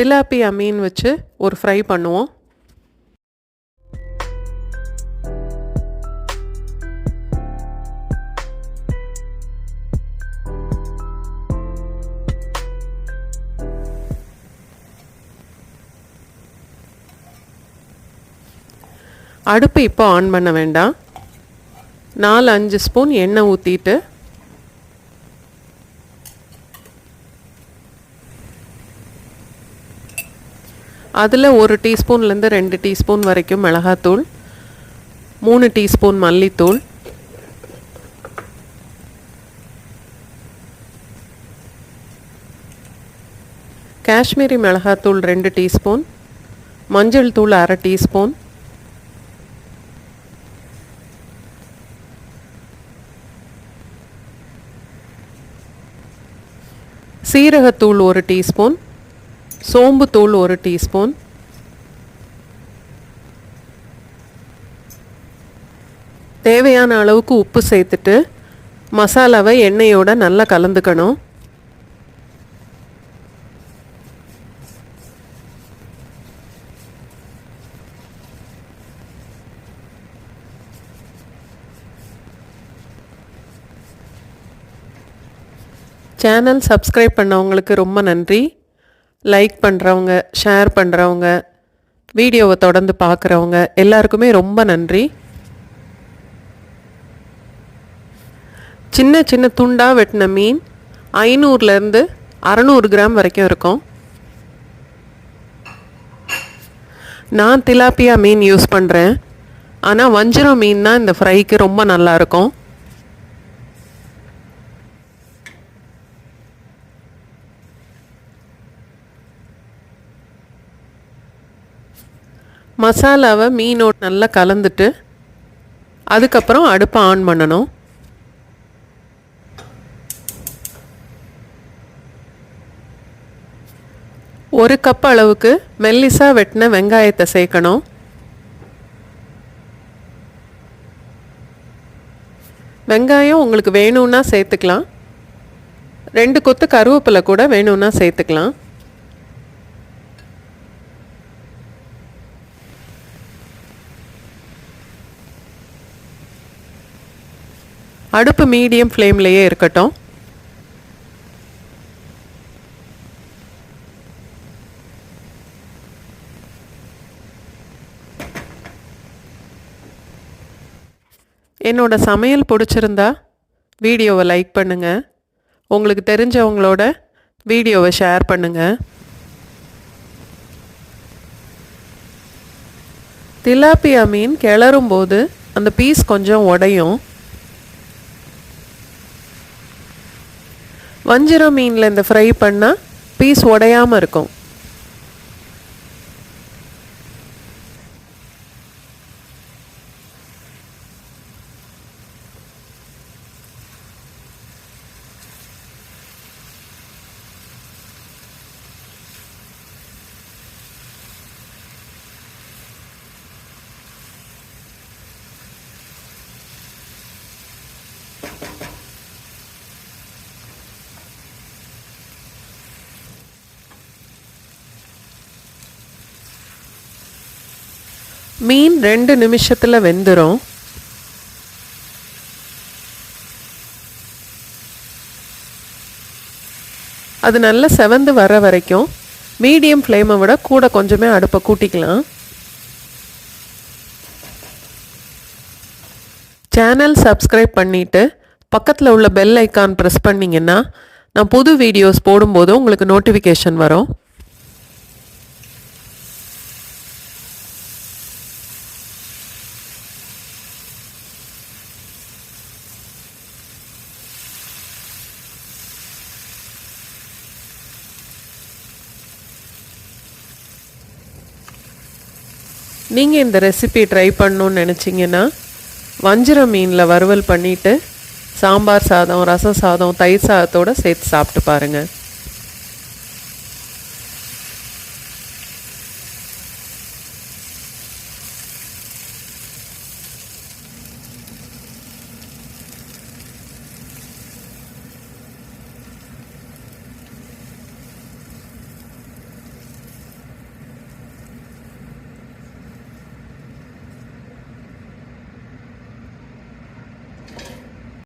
Tilapia மீன் வச்சு ஒரு fry பண்ணுவோம். அடுப்பு இப்போ ஆன் பண்ண வேண்டாம். நாலு அஞ்சு ஸ்பூன் எண்ணெய் ஊற்றிட்டு அதில் ஒரு டீஸ்பூன்லேருந்து ரெண்டு டீஸ்பூன் வரைக்கும் மிளகாத்தூள் மூணு டீஸ்பூன் மல்லித்தூள் காஷ்மீரி மிளகாத்தூள் ரெண்டு டீஸ்பூன் மஞ்சள் தூள் அரை டீஸ்பூன் சீரகத்தூள் ஒரு டீஸ்பூன் சோம்புத்தூள் ஒரு டீஸ்பூன். தேவையான அளவுக்கு உப்பு சேர்த்துட்டு மசாலாவை எண்ணெயோட நல்லா கலந்துக்கணும். சேனல் சப்ஸ்கிரைப் பண்ணவங்களுக்கு ரொம்ப நன்றி. லைக் பண்ணுறவங்க ஷேர் பண்ணுறவங்க வீடியோவை தொடர்ந்து பார்க்குறவங்க எல்லாருக்குமே ரொம்ப நன்றி. சின்ன சின்ன துண்டாக வெட்டின மீன் ஐநூறுலேருந்து அறநூறு கிராம் வரைக்கும் இருக்கும். நான் திலாப்பியா மீன் யூஸ் பண்ணுறேன் ஆனால் வஞ்சிரம் மீன் தான் இந்த ஃப்ரைக்கு ரொம்ப நல்லாயிருக்கும் மசாலாவை மீனோட நல்லா கலந்துட்டு அதுக்கப்புறம் அடுப்பை ஆன் பண்ணணும். ஒரு கப் அளவுக்கு மெல்லிசாக வெட்டின வெங்காயத்தை சேர்க்கணும். வெங்காயம் உங்களுக்கு வேணும்னா சேர்த்துக்கலாம். ரெண்டு கொத்து கருவேப்பிலை கூட வேணும்னா சேர்த்துக்கலாம். அடுப்பு மீடியம் ஃப்ளேம்லேயே இருக்கட்டும். என்னோட சமையல் பிடிச்சிருந்தா வீடியோவை லைக் பண்ணுங்கள் உங்களுக்கு தெரிஞ்சவங்களோட வீடியோவை ஷேர் பண்ணுங்கள் திலாப்பியா மீன் கிளறும் போது அந்த பீஸ் கொஞ்சம் உடையும். வஞ்சிரம் மீனில் இந்த ஃப்ரை பண்ணால் பீஸ் உடையாமல் இருக்கும். மீன் ரெண்டு நிமிஷத்தில் வெந்துடும் அது நல்லா செவந்து வர வரைக்கும் மீடியம் ஃப்ளேமை விட கூட கொஞ்சமே அடுப்பை கூட்டிக்கலாம். சேனல் சப்ஸ்கிரைப் பண்ணிவிட்டு பக்கத்தில் உள்ள பெல் ஐக்கான் ப்ரெஸ் பண்ணிங்கன்னா நான் புது வீடியோஸ் போடும்போது உங்களுக்கு நோட்டிஃபிகேஷன் வரும். நீங்கள் இந்த ரெசிபி ட்ரை பண்ணணுன்னு நினச்சிங்கன்னா வஞ்சிரம் மீனில் வறுவல் பண்ணிவிட்டு சாம்பார் சாதம் ரசம் சாதம் தயிர் சாதத்தோடு சேர்த்து சாப்பிட்டு பாருங்கள்